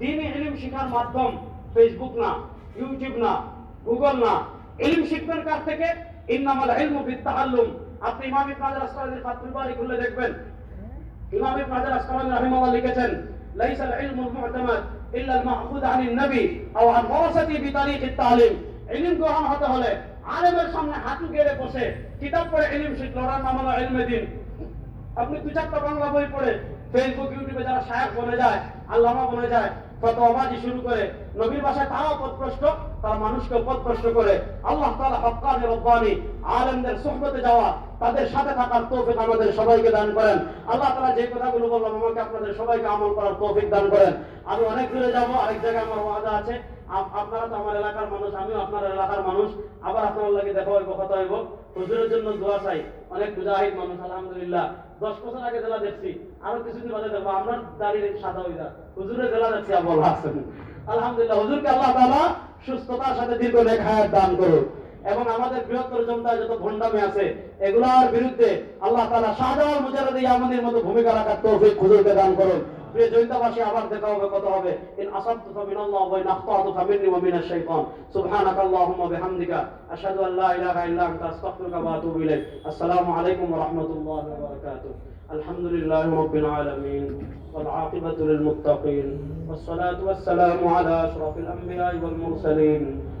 দিনে ইলিম শিখার মাধ্যম ফেসবুক না ইউটিউব না গুগল না। ইলিম শিখবেন কার থেকে? ইন্নামাল ইলমু বিত্তাআল্লুম। আপনি ইমাম ইবনে হাজার আসকালানির ফাতহুল বারি খুলে দেখবেন। ইমাম ইবনে হাজার আসকালানি রাহিমাহুল্লাহ লিখেছেন লাইসা আল ইলমু আল মু'তামাদ ইল্লা আল মা'খুদ আন নবী আও আন ওয়ারাসাতি বিতারিক আত তালিম। ইলম গ্রহণ হতে হলে আলেমের সামনে হাঁটু গেড়ে বসে, কিতাব পড়ে ইলম শিখলো, ওরা নাম হলো ইলমে দিন। আপনি দু চারটা বাংলা বই পড়ে ফেসবুক ইউটিউবে যারা সাহেব বনে যায়, আল্লামা বনে যায়, ফতোয়াবাজি শুরু করে, নবীর ভাষায় তারাও পথভ্রষ্ট, তারা মানুষকে পথভ্রষ্ট করে। আল্লাহ তাআলা হক্কানি রব্বানি, আলেমদের যাওয়া, তাদের সাথে থাকার তৌফিক আমাদের সবাইকে দান করেন। আল্লাহ তাআলা যে কথাগুলো বললাম, আমাকে আপনাদের সবাইকে আমল করার তৌফিক দান করেন। আমি অনেক দূরে যাব, আরেক জায়গায় আমার ওয়াদা আছে। আপনারা তো আমার এলাকার মানুষ আপনার এলাকার মানুষ। আবার আপনার দেখা হইব, কথা হইব। হুজুরের জন্য দোয়া চাই। অনেক মুজাহিদ মানুষ, আলহামদুলিল্লাহ। দশ বছর আগে জেলা দেখছি, আরও কিছুদিন বাদে দেখব, আমরা দাঁড়িয়ে সাদা হইয়া। হুজুরের জেলা দেখছি আবার আলহামদুলিল্লাহ, হুজুরকে আল্লাহ তালা সুস্থতার সাথে দীর্ঘ রেখায় দান করুন এবং আমাদের বৃহত্তর জনতায় যত ভণ্ডামি আছে এগুলোর বিরুদ্ধে আল্লাহ তাআলা শাহজালাল মুজাররদ ইয়ামানির মতো ভূমিকা রাখার তৌফিক হুজুরকে দান করুন প্রিয় জৈন্তাবাসী আবার দেখা হবে কত হবে ইন আসাবতু ফামিনাল্লাহ ওয়া ইন আখতাতু ফামিন্নি ওয়া মিনাশ শাইতান সুবহানাকা আল্লাহুম্মা বিহামদিকা আশহাদু আন লা ইলাহা ইল্লা আনতা আস্তাগফিরুকা ওয়া আতুবু ইলাইক আসসালামু আলাইকুম ওয়া রাহমাতুল্লাহি ওয়া বারাকাতুহু الحمد لله رب العالمين والعاقبة للمتقين والصلاة والسلام على أشرف الأنبياء والمرسلين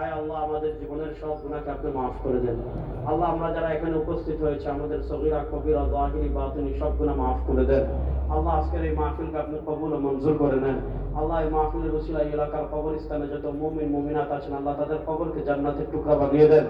আয় আল্লাহ, আমাদের জীবনের সব গুণাকে আপনি মাফ করে দেন। আল্লাহ, আমরা যারা এখানে উপস্থিত হয়েছে, আমাদের কবিরা সব গুণা মাফ করে দেন। আল্লাহ, আজকের এই মাহফিলকে আপনি কবুল ও মঞ্জুর করে নেন। আল্লাহ, এই মাহফিলের এলাকার কবরস্থানে যত মুমিন, মুমিনাত আছেন, আল্লাহ তাদের কবরকে জান্নাতের টুকরা বানিয়ে দেন।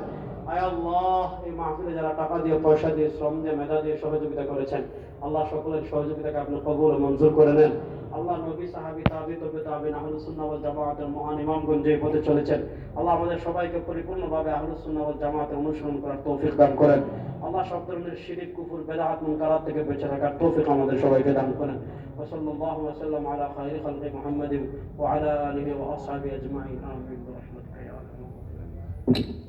আয় আল্লাহ এই মাহফিলে যারা টাকা দিয়ে পয়সা দিয়ে শ্রম দিয়ে মেধা দিয়ে সহযোগিতা করেছেন আল্লাহ সকলের সহযোগিতাকে আপনি কবুল ও মঞ্জুর করে নেন আল্লাহ নবী সাহাবী তাবি তবে তাবিন আহলুস সুন্নাহ ওয়াল জামাতের মহান ইমামগণ যে পথে চলেছেন আল্লাহ আমাদের সবাইকে পরিপূর্ণভাবে আহলুস সুন্নাহ ওয়াল জামাতে অনুসরণ করার তৌফিক দান করেন আল্লাহ সব ধরনের শিরিক কুফর বেদাত মুনকারাত থেকে বেঁচে থাকার তৌফিক আমাদের সবাইকে দান করেন وصلى الله وسلم على خير خلق محمد وعلى اله واصحابه اجمعين امين برحمتك يا ارحم الراحمين